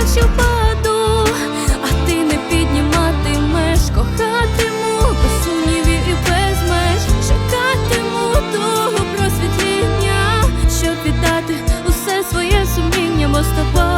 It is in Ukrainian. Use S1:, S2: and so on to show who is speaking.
S1: якщо паду, а ти не підніматимеш, кохатиму, без сумнівів і без меж. Чекатиму того просвітління, щоб віддати усе своє сумління, бо з тобою